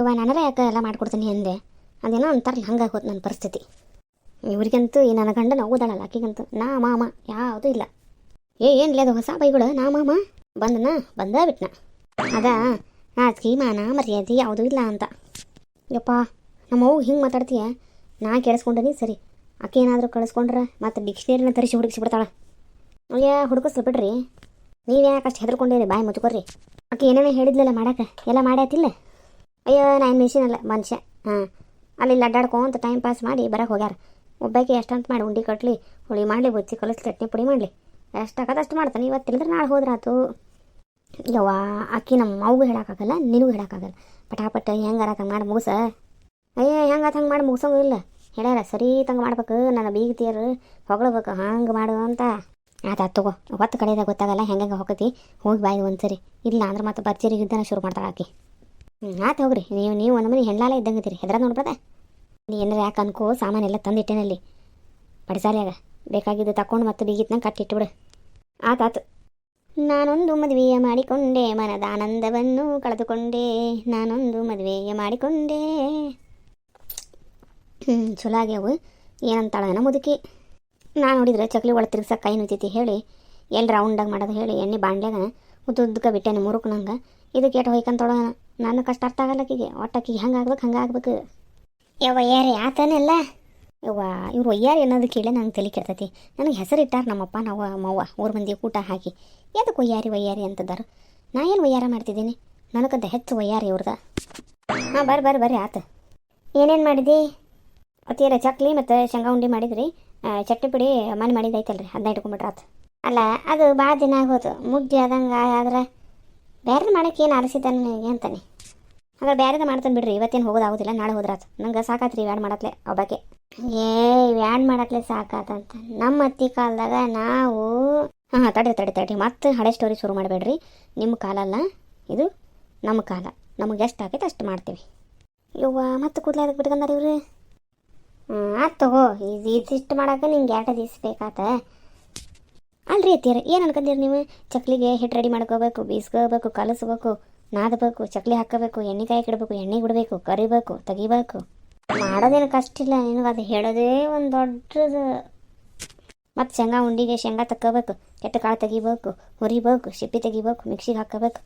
ಇವ ನನರ ಯಾಕೆ ಎಲ್ಲ ಮಾಡ್ಕೊಡ್ತೀನಿ ಅಂದೆ. ಅದೇನೋ ಅಂತಾರಲ್ಲ ಹಂಗೆ ಹೋದ್ ನನ್ನ ಪರಿಸ್ಥಿತಿ. ಇವ್ರಿಗಂತೂ ಈ ನನ್ನ ಗಂಡನ ಓದಾಳಲ್ಲ ಆಕಿಗಂತೂ. ನಾ ಮಾಮ, ಯಾವುದೂ ಇಲ್ಲ. ಏ, ಏನ್ಲೇ ಅದು ಹೊಸ ಬೈಗಳು ನಾ ಮಾಮ? ಬಂದನ? ಬಂದ ಬಿಟ್ನ? ಅದ, ನಾಚಿಕೆ, ಮಾನ, ಮರ್ಯಾದೆ ಯಾವುದೂ ಇಲ್ಲ ಅಂತ. ಯಪ್ಪ, ನಮ್ಮ ಅವ್ಗೆ ಹಿಂಗೆ ಮಾತಾಡ್ತೀಯ? ನಾ ಕೇಳಿಸ್ಕೊಂಡನಿ, ಸರಿ. ಆಕೆ ಏನಾದರೂ ಕಳಿಸ್ಕೊಂಡ್ರೆ ಮತ್ತೆ ಡಿಕ್ಷನರಿನ ತರಿಸಿ ಹುಡುಕಿಸ್ಬಿಡ್ತಾಳ. ಅಯ್ಯ, ಹುಡುಕಿಸ್ಲಿ ಬಿಡ್ರಿ. ನೀವ್ಯಾಕೆ ಅಷ್ಟು ಹೆದರ್ಕೊಂಡಿರಿ, ಬಾಯಿ ಮುಚ್ಕೊರ್ರಿ ಆಕೆ ಏನೇನೋ ಹೇಳಿದ್ಲಲ್ಲ ಮಾಡಕ್ಕೆ ಎಲ್ಲ ಮಾಡ್ಯಾತಿಲ್ಲ? ಅಯ್ಯೋ, ನಾನು ಮಿಷಿನ್ ಅಲ್ಲ, ಮನುಷ್ಯ. ಹಾಂ. ಅಲ್ಲಿ ಅಡ್ಡಾಡ್ಕೊಂತ ಟೈಮ್ ಪಾಸ್ ಮಾಡಿ ಬರಕ್ಕೆ ಹೋಗ್ಯಾರ. ಒಬ್ಬಾಕಿ ಎಷ್ಟಂತ ಮಾಡಿ ಉಂಡಿ ಕಟ್ಲಿ, ಹುಳಿ ಮಾಡಲಿ, ಬುಚ್ಚಿ ಕಲಿಸಿ ಚಟ್ನಿ ಪುಡಿ ಮಾಡಲಿ. ಎಷ್ಟಾಗತ್ತೆ ಅಷ್ಟು ಮಾಡ್ತಾನೆ. ಇವತ್ತಿಲ್ಲದ್ರೆ ನಾಳೆ ಹೋದ್ರಾತು. ಯವ್ವ, ಅಕ್ಕಿ ನಮ್ಮ ಮಗು ಹೇಳೋಕ್ಕಾಗಲ್ಲ, ನಿನಗೂ ಹೇಳೋಕ್ಕಾಗಲ್ಲ. ಪಟಾಪಟ ಹೆಂಗಾರ ಹಂಗೆ ಮಾಡಿ ಮುಗಿಸ. ಅಯ್ಯೋ ಹೆಂಗಾತ ಹಂಗೆ ಮಾಡಿ ಮುಗಿಸೋಂಗೂ ಇಲ್ಲ. ಹೇಳ್ಯಾರ, ಸರಿ ತಂಗೆ ಮಾಡ್ಬೇಕು, ನನ್ನ ಬೀಗತಿಯರು ಹೊಗಳಬೇಕು, ಹಂಗೆ ಮಾಡು ಅಂತ. ಆತ ತಗೋ, ಹೊತ್ತು ಕಡೆದಾಗ ಗೊತ್ತಾಗಲ್ಲ ಹೆಂಗೆ ಹೋಗತಿ ಹೋಗಿ ಬಾಯಿ ಒಂದ್ಸರಿ. ಇಲ್ಲ ಅಂದ್ರೆ ಮತ್ತೆ ಬರ್ಜರಿ ಯುದ್ಧನ ಶುರು ಮಾಡ್ತಾಳೆ ಆಕಿ. ಆತು ಹೋಗ್ರಿ. ನೀವು ನೀವು ಒಂದು ಮನೆ ಹೆಣ್ಣಾಲ ಇದ್ದಂಗೆ ಇದ್ದೀರಿ. ಹೆದ್ರ ನೀ ಏನಾರ ಯಾಕೆ ಅನ್ಕೋ ಸಾಮಾನೆಲ್ಲ ತಂದಿಟ್ಟೇನಲ್ಲಿ ಪಡಿಸಾಲ್ಯಾಗ. ಬೇಕಾಗಿದ್ದು ತಕೊಂಡು ಮತ್ತೆ ಬೀಗಿತ್ನಂಗೆ ಕಟ್ಟಿಟ್ಬಿಡು ಆತಾತು ನಾನೊಂದು ಮದುವೆಯ ಮಾಡಿಕೊಂಡೆ, ಮನದ ಆನಂದವನ್ನು ಕಳೆದುಕೊಂಡೆ. ನಾನೊಂದು ಮದುವೆಯ ಮಾಡಿಕೊಂಡೆ. ಚಲೋ ಆಗ್ಯಾವು. ಏನಂತಾಳನ ಮುದುಕಿ. ನಾನು ನೋಡಿದ್ರೆ ಚಕ್ಲಿ ಒಳ ತಿರ್ಗ್ಸಕ್ಕೆ ಕೈ ನುತ್ತೈತಿ ಹೇಳಿ. ಎಲ್ಲಿ ರೌಂಡಾಗಿ ಮಾಡೋದು ಹೇಳಿ. ಎಣ್ಣೆ ಬಾಂಡ್ಯಾಗ ಉದ್ದ ಉದ್ದಕ್ಕೆ ಬಿಟ್ಟೇನೆ ಮುರುಕು ನಂಗೆ. ಇದು ಕೇಟ ಹೋಯ್ಕಂತೊಳ ನನ್ನ ಕಷ್ಟ ಅರ್ಥ ಆಗಲ್ಲ ಒಟ್ಟಕ್ಕಿಗೆ ಹಂಗೆ ಆಗ್ಬೇಕು ಹಂಗೆ ಆಗ್ಬೇಕು. ಯವ್ವ ಯಾರೇ ಆತನಲ್ಲ? ಯವ್ವ, ಇವ್ರು ಒಯ್ಯಾರ ಅನ್ನೋದು ಕೇಳಿ ನಂಗೆ ತಲೆ ಕೆಡ್ತೈತಿ. ನನಗೆ ಹೆಸರು ಇಟ್ಟಾರ ನಮ್ಮಪ್ಪ, ನಾವು ಮವ್ವ ಊರು ಮಂದಿ ಊಟ ಹಾಕಿ. ಎದಕ್ಕೆ ಒಯ್ಯಾರಿ ಒಯ್ಯಾರಿ ಅಂತದಾರು ನಾ ಏನು ಒಯ್ಯಾರ ಮಾಡ್ತಿದ್ದೀನಿ? ನನಗಂತ ಹೆಚ್ಚು ಒಯ್ಯಾರಿ ಇವ್ರದ. ಹಾಂ, ಬರ್ರಿ ಬರ್ರಿ ಬರ್ರಿ, ಆತ. ಏನೇನು ಮಾಡಿದಿ? ಅತಿಯರ ಚಕ್ಲಿ ಮತ್ತು ಶೇಂಗಾ ಉಂಡೆ ಮಾಡಿದ್ರಿ. ಚಟ್ನಿ ಪುಡಿ ಮನೆ ಮಾಡಿದ್ದೈತಲ್ರಿ ಅದನ್ನ ಇಟ್ಕೊಂಬಿಟ್ರೆ ಆತು. ಅಲ್ಲ, ಅದು ಭಾಳ ದಿನ ಆಗೋದು ಮುಗ್ದಿ ಆದಂಗೆ ಆದ್ರೆ ಬೇರೆ ಮಾಡಕ್ಕೆ ಏನು ಆರಿಸಿದ್ದಾನೆ ಅಂತಾನೆ. ಹಾಗಾದ್ರೆ ಬೇರೆದ ಮಾಡ್ತಾನೆ ಬಿಡ್ರಿ, ಇವತ್ತೇನು ಹೋಗೋದಾಗೋದಿಲ್ಲ ನಾಳೆ ಹೋದ್ರಾತು. ನಂಗೆ ಸಾಕಾತ್ರಿ ವ್ಯಾಡ್ ಮಾಡತ್ಲೆ ಒಬ್ಬಾಕೆ ಏ ವ್ಯಾಡ್ ಮಾಡತ್ಲೆ ಸಾಕಾತಂತ. ನಮ್ಮ ಅತ್ತಿ ಕಾಲದಾಗ ನಾವು, ಹಾಂ ಹಾಂ ತಡಿ ತಡಿ ತಡಿ ಮತ್ತೆ ಹಳೆ ಸ್ಟೋರಿ ಶುರು ಮಾಡಬೇಡ್ರಿ. ನಿಮ್ಮ ಕಾಲ ಅಲ್ಲ ಇದು ನಮ್ಮ ಕಾಲ. ನಮಗೆ ಎಷ್ಟು ಆಗೈತೆ ಅಷ್ಟು ಮಾಡ್ತೀವಿ. ಯವ್ವ, ಮತ್ತೆ ಕೂದಲ ಅದಕ್ಕೆ ಬಿಟ್ಕೊಂಡಾರ ಇವ್ರಿ? ಹಾಂ ಆತ್ ತಗೋ. ಇದು ಇದಿಷ್ಟು ಮಾಡೋಕೆ ನಿಂಗೆ ಎರಡು ದಿವ್ಸ ಬೇಕಾತ. ಅಲ್ರಿ ಅತ್ತೀರ ಏನು ಅನ್ಕೊಂಡಿರಿ ನೀವು? ಚಕ್ಲಿಗೆ ಹಿಟ್ಟು ರೆಡಿ ಮಾಡ್ಕೋಬೇಕು, ಬೀಸ್ಕೋಬೇಕು, ಕಲಸ್ಬೇಕು, ನಾದಬೇಕು, ಚಕ್ಲಿ ಹಾಕಬೇಕು ಎಣ್ಣೆ ಕಾಯಿ ಇಡಬೇಕು ಎಣ್ಣೆ ಬಿಡಬೇಕು ಕರಿಬೇಕು, ತೆಗಿಬೇಕು. ಮಾಡೋದೇನು ಕಷ್ಟ ಇಲ್ಲ ನಿನಗೆ ಅದು ಹೇಳೋದೇ ಒಂದು ದೊಡ್ಡದು. ಮತ್ತು ಶೇಂಗಾ ಉಂಡಿಗೆ ಶೇಂಗಾ ತಕ್ಕೋಬೇಕು, ಕೆಟ್ಟ ಕಾಳು ತೆಗಿಬೇಕು, ಹುರಿಬೇಕು, ಸಿಪ್ಪಿ ತೆಗಿಬೇಕು, ಮಿಕ್ಸಿಗೆ ಹಾಕೋಬೇಕು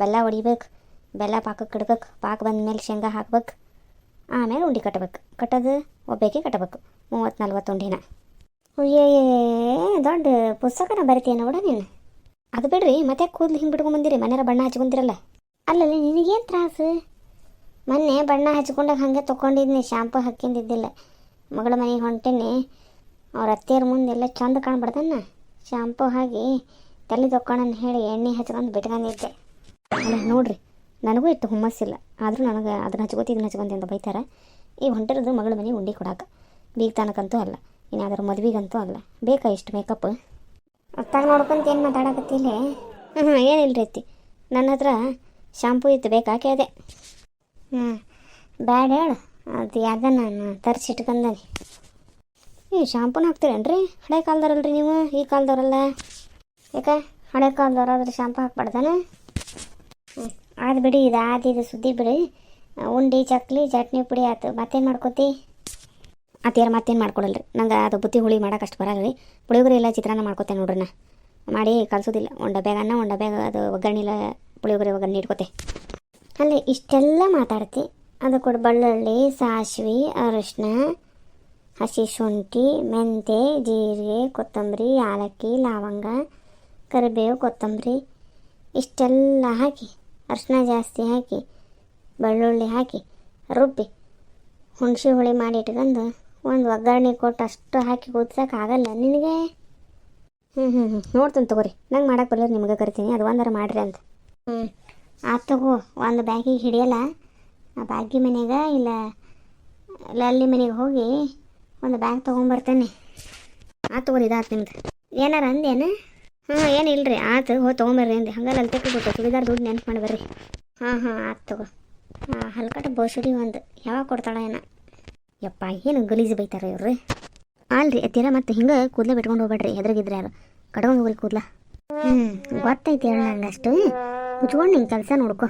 ಬೆಲ್ಲ ಹೊಡಿಬೇಕು ಬೆಲ್ಲ ಪಾಕಕ್ಕೆ ಇಡ್ಬೇಕು, ಪಾಕ ಬಂದಮೇಲೆ ಶೇಂಗಾ ಹಾಕ್ಬೇಕು, ಆಮೇಲೆ ಉಂಡೆ ಕಟ್ಟಬೇಕು ಕಟ್ಟೋದು ಒಬ್ಬಾಕಿ ಕಟ್ಟಬೇಕು, ಮೂವತ್ತು ನಲ್ವತ್ತು ಉಂಡಿನ. ಅಯ್ಯೇ ದೊಡ್ಡ ಪುಸ್ತಕನ ಬರಿತೀಯ ನೋಡ ನೀನು. ಅದು ಬಿಡ್ರಿ, ಮತ್ತೆ ಕೂದಲು ಹಿಂಗೆ ಬಿಟ್ಕೊಂಬಂದಿರಿ ಮನೆಯರ ಬಣ್ಣ ಹಚ್ಕೊಂತಿರಲ್ಲ. ಅಲ್ಲಲ್ಲ ನಿನಗೇನು ತ್ರಾಸು? ಮೊನ್ನೆ ಬಣ್ಣ ಹಚ್ಕೊಂಡಾಗ ಹಾಗೆ ತೊಗೊಂಡಿದ್ನಿ ಶಾಂಪು ಹಾಕ್ಕೊಂಡಿದ್ದಿಲ್ಲ. ಮಗಳ ಮನೆಗೆ ಹೊಂಟೇನಿ, ಅವ್ರ ಅತ್ತೆಯರ ಮುಂದೆ ಎಲ್ಲ ಚಂದ ಕಾಣ್ಬಿಡ್ದನ್ನ. ಶಾಂಪು ಹಾಕಿ ತಲೆ ತೊಗೊಂಡನ್ ಹೇಳಿ ಎಣ್ಣೆ ಹಚ್ಕೊಂಡು ಬಿಟ್ಕೊಂಡಿದ್ದೆ. ಅಲ್ಲ, ನೋಡ್ರಿ, ನನಗೂ ಇಟ್ಟು ಹುಮ್ಮಸ್ಸಿಲ್ಲ ಆದರೂ ನನಗೆ ಅದನ್ನ ಹಚ್ಕೋತಿ ಇದನ್ನ ಹಚ್ಕೊಂತಿ ಅಂತ ಬೈತಾರೆ. ಈ ಹೊಂಟಿರೋದು ಮಗಳ ಮನೆಗೆ ಉಂಡಿ ಕೊಡಾಕ. ಬೀಗ್ ತನಕಂತೂ ಅಲ್ಲ. ಇನ್ನಾದ್ರೂ ಮದ್ವೆಗಂತೂ ಅಲ್ಲ. ಬೇಕಾ ಇಷ್ಟು ಮೇಕಪ್ ಅತ್ತಾಗ ನೋಡ್ಕೊಂತ ಏನು ಮಾತಾಡಕತ್ತಿಲ್ಲ ಹ್ಞೂ ಹ್ಞೂ ಏನಿಲ್ಲ ರೀತಿ ನನ್ನ ಹತ್ರ ಶಾಂಪೂ ಇತ್ತು ಬೇಕಾ ಕೇಳಿದೆ ಹ್ಞೂ ಬ್ಯಾಡ ಹೇಳು. ಅದು ಯಾವ್ದು ನಾನು ತರಿಸಿಟ್ಕೊಂಡನಿ ಈ ಶಾಂಪೂನ ಹಾಕ್ತೀರೇನ್ರಿ? ಹಳೆ ಕಾಲದವ್ರಲ್ರಿ ನೀವು ಈ ಕಾಲದವ್ರಲ್ಲ? ಯಾಕೆ? ಹಳೆ ಕಾಲದವ್ರಾದ್ರೆ ಶಾಂಪೂ ಹಾಕ್ಬಾರ್ದಾನೆ? ಹ್ಞೂ ಅದು ಬಿಡಿ ಇದು ಆದ ಇದು ಸುದ್ದಿ ಬಿಡಿ. ಉಂಡಿ ಚಕ್ಲಿ ಚಟ್ನಿ ಪುಡಿ ಆಯ್ತು ಮತ್ತೇನು ಮಾಡ್ಕೋತಿ? ಅತ್ತೇರ ಮತ್ತೇನು ಮಾಡ್ಕೊಡಲ್ರಿ? ನಂಗೆ ಅದು ಬುತ್ತಿ ಹುಳಿ ಮಾಡೋಕೆ ಅಷ್ಟು ಬರಲ್ಲ ರೀ ಪುಳಿಯೋಗರೆ ಎಲ್ಲ ಚಿತ್ರಾನ್ನ ಮಾಡ್ಕೊತೇನೆ ನೋಡ್ರಿ ನಾ. ಮಾಡಿ ಕಲಿಸೋದಿಲ್ಲ ಒಂದು ಡಬ್ಯಾಗ ಅನ್ನ, ಒಂದು ಡಬ್ಯಾಗ ಅದು ಒಗ್ಗರಣೆಲ್ಲ ಪುಳಿಯೋಗರೆ ಒಗ್ಗರಣೆ ಇಟ್ಕೋತೆ. ಅಲ್ಲಿ ಇಷ್ಟೆಲ್ಲ ಮಾತಾಡ್ತಿ. ಅದು ಕೂಡ ಬೆಳ್ಳುಳ್ಳಿ, ಸಾಸಿವೆ, ಅರಿಶಿನ, ಹಸಿ ಶುಂಠಿ ಮೆಂತೆ ಜೀರಿಗೆ, ಕೊತ್ತಂಬರಿ, ಯಾಲಕ್ಕಿ, ಲವಂಗ, ಕರಿಬೇವು, ಕೊತ್ತಂಬರಿ. ಇಷ್ಟೆಲ್ಲ ಹಾಕಿ, ಅರಿಶಿನ ಜಾಸ್ತಿ ಹಾಕಿ, ಬೆಳ್ಳುಳ್ಳಿ ಹಾಕಿ, ರುಬ್ಬಿ, ಹುಣಸೆ ಹುಳಿ ಮಾಡಿ ಇಟ್ಕೊಂಡು ಒಂದು ಒಗ್ಗರಣೆ ಕೊಟ್ಟು ಅಷ್ಟು ಹಾಕಿ ಕುದ್ಸೋಕೆ ಆಗಲ್ಲ ನಿನಗೆ? ಹ್ಞೂ ಹ್ಞೂ ಹ್ಞೂ ನೋಡ್ತೀನಿ ತಗೋರಿ. ನಂಗೆ ಮಾಡಕ್ಕೆ ಬರಲ್ಲ ನಿಮಗೆ ಕರಿತೀನಿ. ಅದು ಒಂದಾರ ಮಾಡಿರಿ ಅಂತ. ಹ್ಞೂ ಆತು ತಗೋ. ಒಂದು ಬ್ಯಾಗಿಗೆ ಹಿಡಿಯಲ್ಲ. ಆ ಬ್ಯಾಗಿ ಮನೆಗೆ ಇಲ್ಲ ಲಲ್ಲಿ ಮನೆಗೆ ಹೋಗಿ ಒಂದು ಬ್ಯಾಗ್ ತೊಗೊಂಬರ್ತೇನೆ. ಆತು ತಗೋರಿ ಇದಾತು ನಿಮ್ದು. ಏನಾರ ಅಂದೇನು? ಹಾಂ ಏನು ರೀ ಆತು ಹೋಗಿ ತೊಗೊಂಬರ್ರಿ ಅಂದೆ. ಹಂಗಲ್ಲ ಅಲ್ಲಿ ತೆಗಿಬಿಟ್ಟು ಚೂಡಿದಾರ್ ದುಡ್ಡು ನೆನ್ಪು ಮಾಡಿ ಬರ್ರಿ. ಹಾಂ ಹಾಂ ಆತು ತಗೋ. ಹಾಂ ಹಲ್ಕಟ ಬೋಸುಡಿ ಒಂದು. ಯಾವಾಗ ಕೊಡ್ತಾಳೆ ಏನ. ಯಪ್ಪ ಏನು ಗಲೀಜು ಬೈತಾರ ಇವ್ರಿ ಅಲ್ರಿ ಅತ್ತೀರ ಮತ್ತೆ ಹಿಂಗೆ ಕೂದಲ ಬಿಟ್ಕೊಂಡು ಹೋಗ್ಬೇಡ್ರಿ ಹೆದ್ರಗಿದ್ರೆ ಯಾರು? ಕಟ್ಕೊಂಡು ಹೋಗ್ರಿ ಕೂದಲ. ಹ್ಞೂ ಗೊತ್ತೈತಿ ಹೇಳ ನಂಗೆ ಅಷ್ಟು. ಮುಚ್ಕೊಂಡು ನಿಂಗೆ ಕೆಲಸ ನೋಡ್ಕೊ.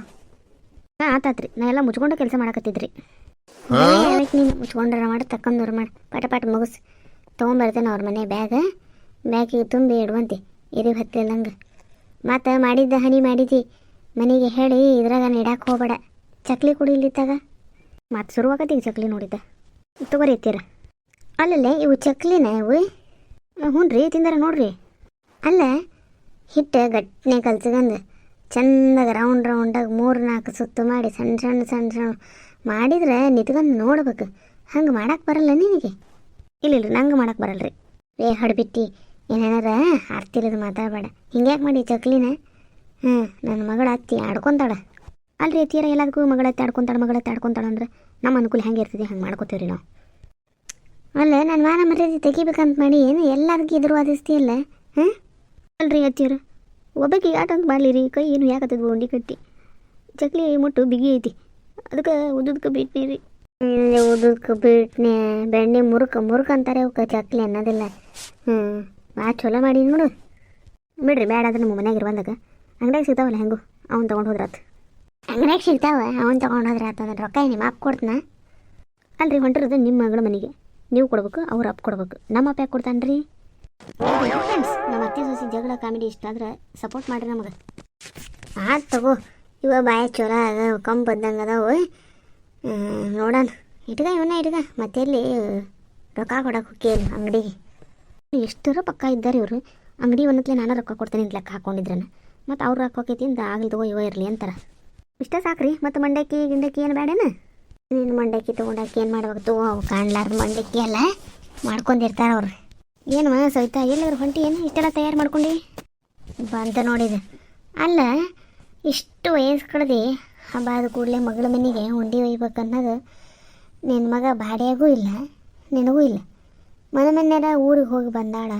ಹಾಂ ಆತಾತ್ರಿ. ನಾ ಎಲ್ಲ ಮುಚ್ಕೊಂಡು ಕೆಲಸ ಮಾಡಕತ್ತಿದ್ರಿ. ನೀನು ಮುಚ್ಕೊಂಡ್ರ ಮಾಡಿ ತಕ್ಕಂದವ್ರು ಮಾಡಿ. ಪಟ ಪಟ ಮುಗಿಸಿ. ತೊಗೊಂಬರ್ತೇನೆ ಅವ್ರ ಮನೆ ಬ್ಯಾಗ. ಬ್ಯಾಗಿಗೆ ತುಂಬಿ ಇಡುವಂತೆ. ಇರಿ ಹತ್ತಿಲ್ಲಂಗೆ ಮತ್ತು ಮಾಡಿದ್ದ ಹನಿ ಮಾಡಿದ್ದಿ ಮನೆಗೆ ಹೇಳಿ ಇದ್ರಾಗ ಇಡಾಕೆ ಹೋಗ್ಬೇಡ. ಚಕ್ಲಿ ಕುಡಿಲಿತ್ತಾಗ. ಮತ್ತು ಶುರುವಾಗತ್ತೆ ಈಗ ಚಕ್ಲಿ ನೋಡಿದ್ದ. ತಗೋರಿ ಎತ್ತೀರ ಅಲ್ಲಲ್ಲೇ ಇವು ಚಕ್ಲಿನ ಇವು ಹ್ಞೂ ರೀ, ತಿಂದಾರ ನೋಡ್ರಿ. ಅಲ್ಲ, ಹಿಟ್ಟು ಗಟ್ಟಿನೆ ಕಲ್ಸ್ಕೊಂಡು ಚಂದಾಗ ರೌಂಡ್ ರೌಂಡಾಗಿ ಮೂರು ನಾಲ್ಕು ಸುತ್ತು ಮಾಡಿ ಸಣ್ಣ ಸಣ್ಣ ಸಣ್ಣ ಸಣ್ಣ ಮಾಡಿದ್ರೆ ನಿತ್ಕೊಂಡು ನೋಡ್ಬೇಕು. ಹಂಗೆ ಮಾಡಕ್ಕೆ ಬರಲ್ಲ ನಿನಗೆ? ಇಲ್ಲ ಇಲ್ಲ, ನಂಗೆ ಮಾಡಕ್ಕೆ ಬರಲ್ಲ ರೀ. ಏ, ಹಡ್ಬಿಟ್ಟಿ, ಏನೇನಾರ ಆರ್ತಿಲ್ಲದ ಮಾತಾಡಬೇಡ. ಹಿಂಗ್ಯಾಕೆ ಮಾಡಿ ಚಕ್ಲಿನ? ಹ್ಞೂ ನನ್ನ ಮಗಳ ಅತ್ತಿ ಆಡ್ಕೊಂತಾಳ. ಅಲ್ರಿ ತೀರ ಎಲ್ಲದಕ್ಕೂ ಮಗಳ ಅತ್ತಿ ಆಡ್ಕೊಂತಾಳ, ಮಗಳ ಅತ್ತಿ ಆಡ್ಕೊಂತಾಳ ಅಂದ್ರೆ? ನಮ್ಮ ಅನುಕೂಲ ಹೆಂಗೆ ಇರ್ತದೆ ಹಂಗೆ ಮಾಡ್ಕೋತೀವಿ ರೀ ನಾವು. ಅಲ್ಲ, ನಾನು ವಾರ ಮರ್ಯಾದೆ ತೆಗಿಬೇಕಂತ ಮಾಡಿ ಏನು ಎಲ್ಲರಿಗೂ ಎದುರು ವಾದಿಸ್ತೀಯಲ್ಲ ಹಾಂ? ಅಲ್ರಿ ಅತ್ತಿಯರ ಒಬ್ಬಕ್ಕೆ ಅಂತ ಮಾಡಲಿ ರೀ ಕೈ ಏನು ಯಾಕತ್ತದ ಉಂಡಿ ಕಟ್ಟಿ. ಚಕ್ಲಿ ಮುಟ್ಟು ಬಿಗಿ ಐತಿ. ಅದಕ್ಕೆ ಉದ್ದಕ್ಕೆ ಬಿಟ್ನಿ ರೀ. ಉದ್ದಕ್ಕೆ ಬಿಟ್ನೆ, ಬೆಣ್ಣೆ ಮುರುಕ ಮುರುಕ ಅಂತಾರೆ ಅವಕ್ಕೆ ಚಕ್ಲಿ ಅನ್ನೋದಿಲ್ಲ. ಹ್ಞೂ ಭಾಳ ಚಲೋ ಮಾಡಿ ನೋಡು. ಬಿಡ್ರಿ ಬೇಡ ಅಂದ್ರೆ ನಮ್ಮ ಮನ್ಯಾಗ ಇರುವಂದಾಗ ಅಂಗಡಿಯಾಗ ಸಿಗ್ತಾವಲ್ಲ ಹೆಂಗು, ಅವ್ನು ತೊಗೊಂಡು ಹೋದ್ರಾತು. ಅಂಗಡಿಯಾಗ ಸಿಗ್ತಾವ ಅವ್ನು ತೊಗೊಂಡೋದ್ರೆ ಅಂದ್ರೆ ರೊಕ್ಕ ನಿಮ್ಮ ಅಪ್ಪ ಕೊಡ್ತಾನ? ಅಲ್ರಿ ಹೊಂಟಿರೋದು ನಿಮ್ಮ ಮಗಳ ಮನೆಗೆ. ನೀವು ಕೊಡ್ಬೇಕು, ಅವ್ರ ಅಪ್ಪ ಕೊಡ್ಬೇಕು. ನಮ್ಮ ಅಪ್ಪ ಯಾಕೆ ಕೊಡ್ತಾನೆ ರೀ ಫ್ರೆಂಡ್ಸ್ ನಮ್ಮ ಅತ್ತೆ ಸೊಸಿ ಜಗಳ ಕಾಮಿಡಿ ಇಷ್ಟ ಆದ್ರೆ ಸಪೋರ್ಟ್ ಮಾಡಿರಿ ನಮಗೆ. ಆಯ್ತು ತಗೋ, ಇವ ಬಾಯ ಚಲೋ ಅದ ಕಮ್ ಬಂದಂಗೆ ಅದಾವ ನೋಡೋಣ. ಇಟ್ಗ ಇವನ್ನ ಇಟ್ಗ, ಮತ್ತೆ ಇಲ್ಲಿ ರೊಕ್ಕ ಕೊಡಕ್ಕೆ ಹೋಗಿ ಅಂಗಡಿಗೆ ಎಷ್ಟರ ಪಕ್ಕ ಇದ್ದಾರೆ ಇವರು. ಅಂಗಡಿ ಒಂದತ್ಲೆ ನಾನು ರೊಕ್ಕ ಕೊಡ್ತೇನೆ ಲೆಕ್ಕ ಹಾಕೊಂಡಿದ್ರನ. ಮತ್ತು ಅವ್ರು ಹೋಗೈತಿ ಅಂತ ಆಗಲಿ ತಗೋ, ಇವ ಇರಲಿ ಅಂತಾರ. ಇಷ್ಟ ಸಾಕ್ರಿ. ಮತ್ತು ಮಂಡಕ್ಕಿ, ಗಿಂಡಕ್ಕಿ ಏನು ಬೇಡೇನ ನೀನು ಮಂಡಕ್ಕಿ ತೊಗೊಂಡಕ್ಕಿ ಏನು ಮಾಡ್ಬೇಕು ತೋ? ಅವು ಕಾಣ್ಲಾರ್ದು ಮಂಡಕ್ಕಿ ಎಲ್ಲ ಮಾಡ್ಕೊಂಡಿರ್ತಾರೆ ಅವ್ರು. ಏನು ಸವಿತಾ, ಎಲ್ಲಾದ್ರು ಹೊಂಟಿ ಏನು ಇಷ್ಟೆಲ್ಲ ತಯಾರು ಮಾಡ್ಕೊಂಡು? ಬಂತ ನೋಡಿದೆ ಅಲ್ಲ, ಇಷ್ಟು ವಯಸ್ಸು ಕಳೆದು ಹಬ್ಬ ಆದ ಕೂಡಲೇ ಮಗಳ ಮನೆಗೆ ಉಂಡಿ ಒಯ್ಬೇಕನ್ನೋದು ನಿನ್ನ ಮಗ ಬಾಡಿಯಾಗೂ ಇಲ್ಲ, ನಿನಗೂ ಇಲ್ಲ. ಮನೆ ಮನೆಯಾರ ಊರಿಗೆ ಹೋಗಿ ಬಂದಾಳ.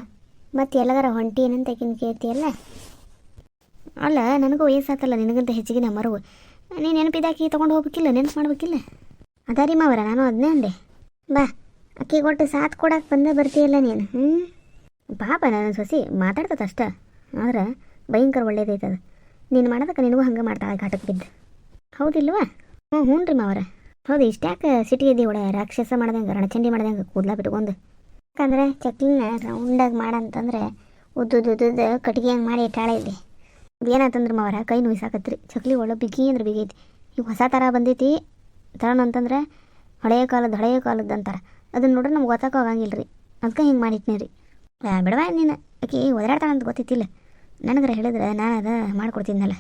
ಮತ್ತು ಎಲ್ಲದರ ಹೊಂಟಿ ಏನಂತ ಕೇಳ್ತಿಯಲ್ಲ ಅಲ್ಲ, ನನಗೂ ವಯಸ್ಸಾತಲ್ಲ, ನಿನಗಂತ ಹೆಚ್ಚಿಗೆ ನಮ್ಮರವು ನೀನು ನೆನಪಿದಾಕಿ ತೊಗೊಂಡು ಹೋಗ್ಬೇಕಿಲ್ಲ, ನೆನಪು ಮಾಡ್ಬೇಕಿಲ್ಲ? ಅದಾರಿ ಮಾವರ, ನಾನು ಅದನ್ನೇ ಅಂದೆ. ಬಾ, ಅಕ್ಕಿ ಕೊಟ್ಟು ಸಾತ್ ಕೊಡಕ್ಕೆ ಬಂದೇ ಬರ್ತೀಯಲ್ಲ ನೀನು ಹ್ಞೂ ಪಾಪ ನನ್ನ ಸೊಸಿ ಮಾತಾಡ್ತದ ಅಷ್ಟ, ಆದ್ರೆ ಭಯಂಕರ ಒಳ್ಳೇದೈತದ. ನೀನು ಮಾಡೋದಕ್ಕೆ ನಿನಗೂ ಹಂಗೆ ಮಾಡ್ತಾಳೆ ಘಾಟಕ್ಕೆ ಬಿದ್ದು. ಹೌದಿಲ್ವಾ? ಹ್ಞೂ ಹ್ಞೂ ರೀ ಮಾವರ. ಹೌದು ಇಷ್ಟ್ಯಾಕೆ ಸಿಟಿಗೆ ಒಳ ರಾಕ್ಷಸ ಮಾಡ್ದಂಗೆ, ರಣಚಂಡಿ ಮಾಡ್ದಂಗೆ ಕೂದಲ ಬಿಟ್ಕೊಂಡು? ಯಾಕಂದ್ರೆ ಚಕ್ಲಿನ ರೌಂಡಾಗಿ ಮಾಡಂತಂದ್ರೆ ಉದ್ದುದ್ದು ಕಟ್ಗೆ ಹಂಗೆ ಮಾಡಿ ಇಟ್ಟಾಳೆ ಇಲ್ಲಿ ಏನಾತಂದ್ರೆ ಮಾವರ, ಕೈ ನೋಯ್ಸಾಕತ್ರಿ. ಚಕ್ಲಿ ಒಳ್ಳೆ ಬಿಗಿ ಅಂದ್ರೆ ಬಿಗೈತಿ ಈಗ ಹೊಸ ಥರ ಬಂದೈತಿ. ಥರ ಅಂತಂದ್ರೆ ಹಳೆಯ ಕಾಲದ ಹಳೆಯ ಕಾಲದ್ದು ಅಂತಾರೆ. ಅದನ್ನ ನೋಡ್ರೆ ನಮ್ಗೆ ಗೊತ್ತಾಗೋಗಂಗಿಲ್ಲ ರೀ ಅದಕ್ಕೆ ಹಿಂಗೆ ಮಾಡಿಟ್ನಿ ರೀ ಬಿಡವಾ ನೀನು. ಆಕೆ ಒದರಾಡ್ತಾಳೆ ಅಂತ ಗೊತ್ತಿತ್ತಿಲ್ಲ ನನಗರ ಹೇಳಿದ್ರೆ ನಾನು ಅದು ಮಾಡ್ಕೊಡ್ತಿದ್ನಲ್ಲ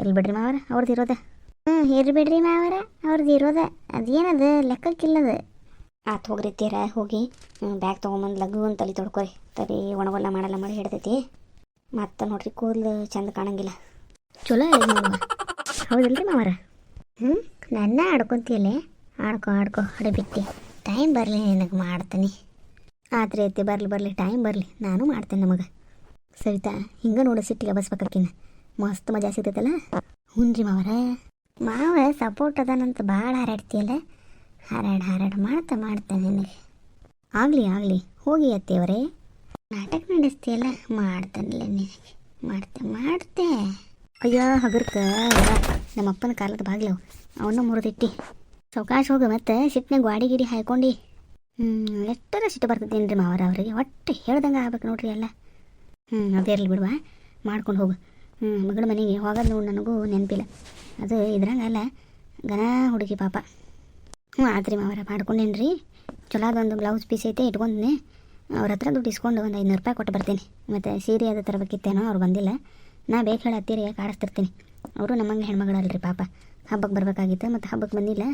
ಎಲ್ಲಿ ಬಿಡ್ರಿ ಮಾವರ ಅವ್ರದ್ದು ಇರೋದೆ. ಹ್ಞೂ ಹೇಳಿ ಬಿಡ್ರಿ ಮಾವರ ಅವ್ರದ್ದು ಇರೋದೆ. ಅದೇನದು? ಲೆಕ್ಕಕ್ಕಿಲ್ಲದ. ಆತು ಹೋಗ್ರಿ ತೀರ ಹೋಗಿ. ಬ್ಯಾಗ್ ತೊಗೊಂಬಂದು ಲಘು ಅಂತ ತಲೆ ತೊಡ್ಕೊರಿ. ತಲೆ ಒಣಗೊಲ್ಲ ಮಾಡಲ್ಲ ಮಾಡಿ ಹಿಡ್ದೈತಿ. ಮತ್ತೆ ನೋಡ್ರಿ ಕೂದಲು ಚಂದ ಕಾಣಂಗಿಲ್ಲ. ಚಲೋ ಹೌದಲ್ರಿ ಮಾವರ? ಹ್ಞೂ ನನ್ನ ಆಡ್ಕೊಂತೀಯಲ್ಲೇ? ಆಡ್ಕೊ ಆಡ್ಕೊ ಹಡಬಿಟ್ಟಿ ಟೈಮ್ ಬರಲಿ ನಿನಗೆ ಮಾಡ್ತೀನಿ. ಆದ್ರೆ ಐತಿ ಬರಲಿ ಬರಲಿ ಟೈಮ್ ಬರಲಿ. ನಾನು ಮಾಡ್ತೇನೆ ನಮಗೆ. ಸರಿತಾ ಹಿಂಗೆ ನೋಡು ಸಿಟ್ಟಿಗೆ ಬಸ್ಬೇಕಿನ ಮಸ್ತ್ ಮಜಾ ಸಿಗ್ತೈತಲ್ಲ? ಹ್ಞೂ ರೀ ಮಾವರ. ಮಾವ ಸಪೋರ್ಟ್ ಅದಾನಂತ ಭಾಳ ಹಾರಾಡ್ತೀಯಲ್ಲ? ಹಾರಾಡ್ ಹಾರಾಡ್ ಮಾಡ್ತಾ ಮಾಡ್ತೇನೆ ನಿನಗೆ. ಆಗಲಿ ಆಗಲಿ, ಹೋಗಿ ಅತ್ತೆಯವರೇ. ನಾಟಕ ನಡೆಸ್ತೀಯಲ್ಲ? ಮಾಡ್ತಾನಲ್ಲ ನಿನಗೆ. ಮಾಡ್ತೆ ಮಾಡ್ತೆ. ಅಯ್ಯೋ ಹಗರ್ಕ ನಮ್ಮ ಅಪ್ಪನ ಕಾಲದ ಬಾಗ್ಲವು ಅವನ್ನ ಮುರಿದಿಟ್ಟಿ. ಸೌಕಾಶ ಹೋಗು ಮತ್ತೆ ಸಿಟ್ಟಿನಾಗ ಗಾಡಿ ಗಿಡಿ ಹಾಯ್ಕೊಂಡು. ಹ್ಞೂ ಎಷ್ಟರ ಸಿಟ್ಟು ಬರ್ತದೇನು ಮಾವರ ಅವರಿಗೆ? ಒಟ್ಟು ಹೇಳ್ದಂಗೆ ಆಗ್ಬೇಕು ನೋಡ್ರಿ ಎಲ್ಲ. ಹ್ಞೂ ಅದೇ ಇರಲಿ ಬಿಡುವ. ಮಾಡ್ಕೊಂಡು ಹೋಗು. ಹ್ಞೂ ಮಗಳ ಮನೆಗೆ ಹೋಗೋದು ನೋಡಿ ನನಗೂ ನೆನಪಿಲ್ಲ. ಅದು ಇದ್ರಂಗಲ್ಲ ಗನ ಹುಡುಗಿ ಪಾಪ. ಹ್ಞೂ ಆತ್ರಿ ಮಾವರ ಮಾಡ್ಕೊಂಡೇನು ರೀ ಚಲೋ ಬ್ಲೌಸ್ ಪೀಸ್ ಐತೆ ಇಟ್ಕೊಂಡ್ನೆ ಅವ್ರ ಹತ್ರ ದುಡ್ಡು ಇಸ್ಕೊಂಡು ಒಂದು ಐನೂರು ರೂಪಾಯಿ ಕೊಟ್ಟು ಬರ್ತೀನಿ. ಮತ್ತು ಸೀರೆ ಅದು ತರಬೇಕಿತ್ತೇನೋ, ಅವ್ರು ಬಂದಿಲ್ಲ. ನಾ ಬೇಕು ಹೇಳಿ ಹತ್ತಿರ ಕಾಡಿಸ್ತಿರ್ತೀನಿ. ಅವರು ನಮ್ಮಂಗೆ ಹೆಣ್ಮಗಳಲ್ರಿ ಪಾಪ. ಹಬ್ಬಕ್ಕೆ ಬರಬೇಕಾಗಿತ್ತು ಮತ್ತು ಹಬ್ಬಕ್ಕೆ ಬಂದಿಲ್ಲ.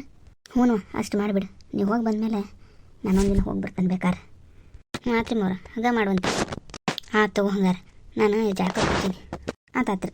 ಹ್ಞೂ ಅಷ್ಟು ಮಾಡಿಬಿಡು. ನೀವು ಹೋಗಿ ಬಂದಮೇಲೆ ನಾನೊಂದಿನ ಹೋಗಿ ಬರ್ತಾನೆ ಬೇಕಾರೆ. ಆತ್ರಿ ಮೌರ, ಹಂಗೆ ಮಾಡುವಂತೆ. ಆತು ತಗೋ ಹಂಗಾರೆ. ನಾನು ಜಾಕ ಹೋಗ್ತೀನಿ ಆತಾತ್ರಿ